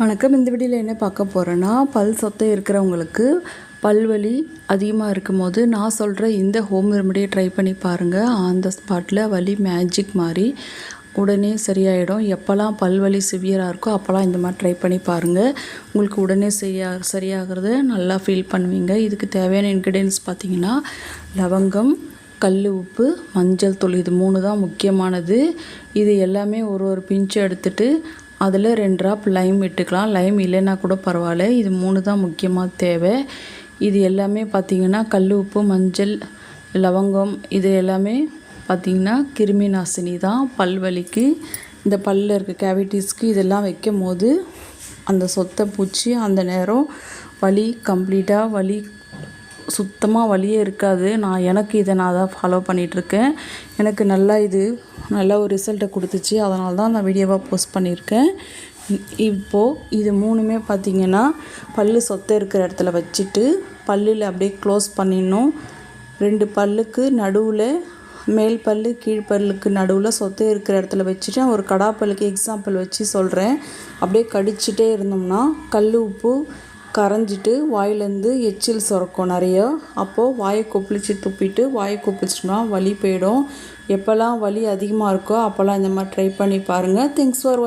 வணக்கம். இந்த வீடியோவில் என்ன பார்க்க போகிறேன்னா பல் சொத்தை இருக்கிறவங்களுக்கு பல்வலி அதிகமாக இருக்கும்போது நான் சொல்கிற இந்த ஹோம் ரெமடியை ட்ரை பண்ணி பாருங்கள் அந்த ஸ்பாட்டில் வலி மேஜிக் மாதிரி உடனே சரியாயிடும். எப்போல்லாம் பல்வலி சிவியராக இருக்கோ அப்போல்லாம் இந்த மாதிரி ட்ரை பண்ணி பாருங்கள் உங்களுக்கு உடனே சரியா சரியாகிறத நல்லா ஃபீல் பண்ணுவீங்க. இதுக்கு தேவையான இன்க்ரீடியன்ஸ் பார்த்தீங்கன்னா லவங்கம் கல் உப்பு மஞ்சள் தூள். இது மூணு தான் முக்கியமானது. இது எல்லாமே ஒரு ஒரு பிஞ்சு எடுத்துகிட்டு அதில் ரெண்டு ட்ராப் லைம் விட்டுக்கலாம் லைம் இல்லைன்னா கூட பரவாயில்ல. இது மூணு தான் முக்கியமாக தேவை. இது எல்லாமே பார்த்திங்கன்னா கல் உப்பு மஞ்சள் லவங்கம் இது எல்லாமே பார்த்திங்கன்னா கிருமி நாசினி தான் பல்வலிக்கு. இந்த பல்லில் இருக்க கேவிட்டிஸ்க்கு இதெல்லாம் வைக்கும் போது அந்த சொத்தை பூச்சி அந்த நேரம் வலி கம்ப்ளீட்டாக வலி சுத்தமாக வலியே இருக்காது. நான் எனக்கு இதை நான் தான் ஃபாலோ பண்ணிகிட்ருக்கேன் எனக்கு நல்லா இது நல்ல ஒரு ரிசல்ட்டை கொடுத்துச்சு. அதனால தான் நான் வீடியோவாக போஸ்ட் பண்ணியிருக்கேன். இப்போது இது மூணுமே பார்த்திங்கன்னா பல்லு சொத்தை இருக்கிற இடத்துல வச்சுட்டு பல்லில் அப்படியே க்ளோஸ் பண்ணிடணும். ரெண்டு பல்லுக்கு நடுவில் மேல் பல்லு கீழ் பல்லுக்கு நடுவில் சொத்தை இருக்கிற இடத்துல வச்சுட்டு ஒரு கடாப்பல்லுக்கு எக்ஸாம்பிள் வச்சு சொல்கிறேன் அப்படியே கடிச்சிட்டே இருந்தோம்னா கல் உப்பு கரைஞ்சிட்டு வாயிலேருந்து எச்சில் சுரக்கும் நிறைய. அப்போது வாயை கொப்பளிச்சு துப்பிட்டு வாயை கொப்பளிச்சிட்டோம்னா வலி போயிடும். எப்போல்லாம் வலி அதிகமாக இருக்கோ அப்போல்லாம் இந்த மாதிரி ட்ரை பண்ணி பாருங்கள் திங்ஸ் ஃபார்